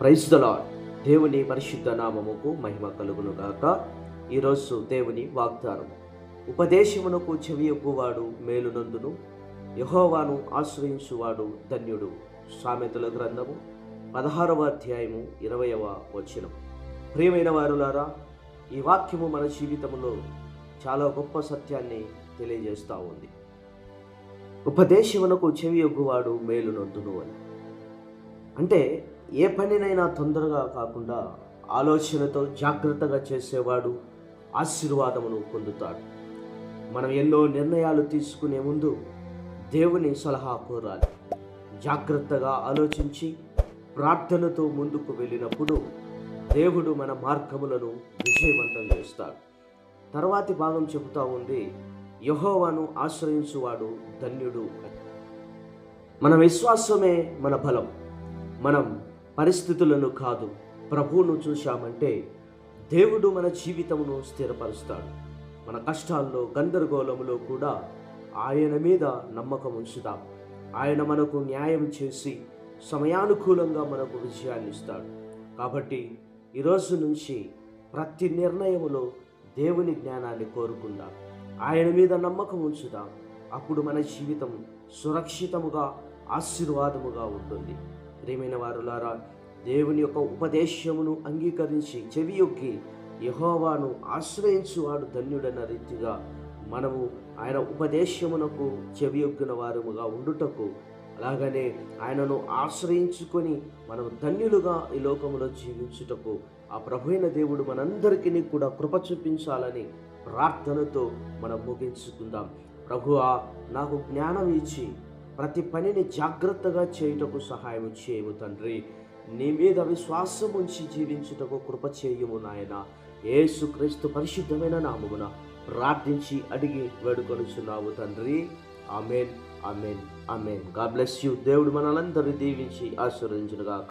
ప్రైజ్దలా దేవుని పరిశుద్ధ నామముకు మహిమ కలుగును గాక ఈరోజు దేవుని వాగ్దానం. ఉపదేశమునకు చెవి ఎక్కువాడు మేలునందును. యహోవాను ఆశ్రయించువాడు ధన్యుడు. సామెతల గ్రంథము పదహారవ అధ్యాయము ఇరవయవ వచనం. ప్రియమైన వారులారా ఈ వాక్యము మన జీవితంలో చాలా గొప్ప సత్యాన్ని తెలియజేస్తూ ఉంది. ఉపదేశమునకు చెవి ఎగ్గువాడు మేలునొద్దును అని. అంటే ఏ పనినైనా తొందరగా కాకుండా ఆలోచనతో జాగ్రత్తగా చేసేవాడు ఆశీర్వాదమును పొందుతాడు. మనం ఎన్నో నిర్ణయాలు తీసుకునే ముందు దేవుని సలహా కోరాలి. జాగ్రత్తగా ఆలోచించి ప్రార్థనతో ముందుకు వెళ్ళినప్పుడు దేవుడు మన మార్గములను విజయవంతం చేస్తాడు. తర్వాతి భాగం చెబుతా ఉంది యహోవాను ఆశ్రయించువాడు ధన్యుడు. మన విశ్వాసమే మన బలం. మనం పరిస్థితులను కాదు. ప్రభువును చూశామంటే దేవుడు మన జీవితమును స్థిరపరుస్తాడు. మన కష్టాల్లో గందరగోళంలో కూడా ఆయన మీద నమ్మకం ఉంచుదాం. ఆయన మనకు న్యాయం చేసి సమయానుకూలంగా మనకు విజయాన్ని ఇస్తాడు. కాబట్టి ఈరోజు నుంచి ప్రతి నిర్ణయములో దేవుని జ్ఞానాన్ని కోరుకుందాం. ఆయన మీద నమ్మకం ఉంచుదాం. అప్పుడు మన జీవితం సురక్షితముగా ఆశీర్వాదముగా ఉంటుంది. ప్రియమైన వారులారా దేవుని యొక్క ఉపదేశమును అంగీకరించి చెవియొక్కి యహోవాను ఆశ్రయించువాడు ధన్యుడన్న రీతిగా మనము ఆయన ఉపదేశమునకు చెవియొగ్గిన వారముగా ఉండుటకు అలాగనే ఆయనను ఆశ్రయించుకొని మనం ధన్యులుగా ఈ లోకములో జీవించుటకు ఆ ప్రభువైన దేవుడు మనందరికీ కూడా కృప చూపించాలని ప్రార్థనతో మనం ముగించుకుందాం. ప్రభువా నాకు జ్ఞానం ఇచ్చి ప్రతి పనిని జాగ్రత్తగా చేయుటకు సహాయం చేయము తండ్రి. నీ మీద విశ్వాసం ఉంచి జీవించుటకు కృప చేయము నాయన. ఏసుక్రీస్తు పరిశుద్ధమైన నామమున ప్రార్థించి అడిగి వేడుకొనుచున్నావు తండ్రి. Amen amen amen. God bless you. దేవుడు మనలందరూ దీవించి ఆశీర్వదించునుగా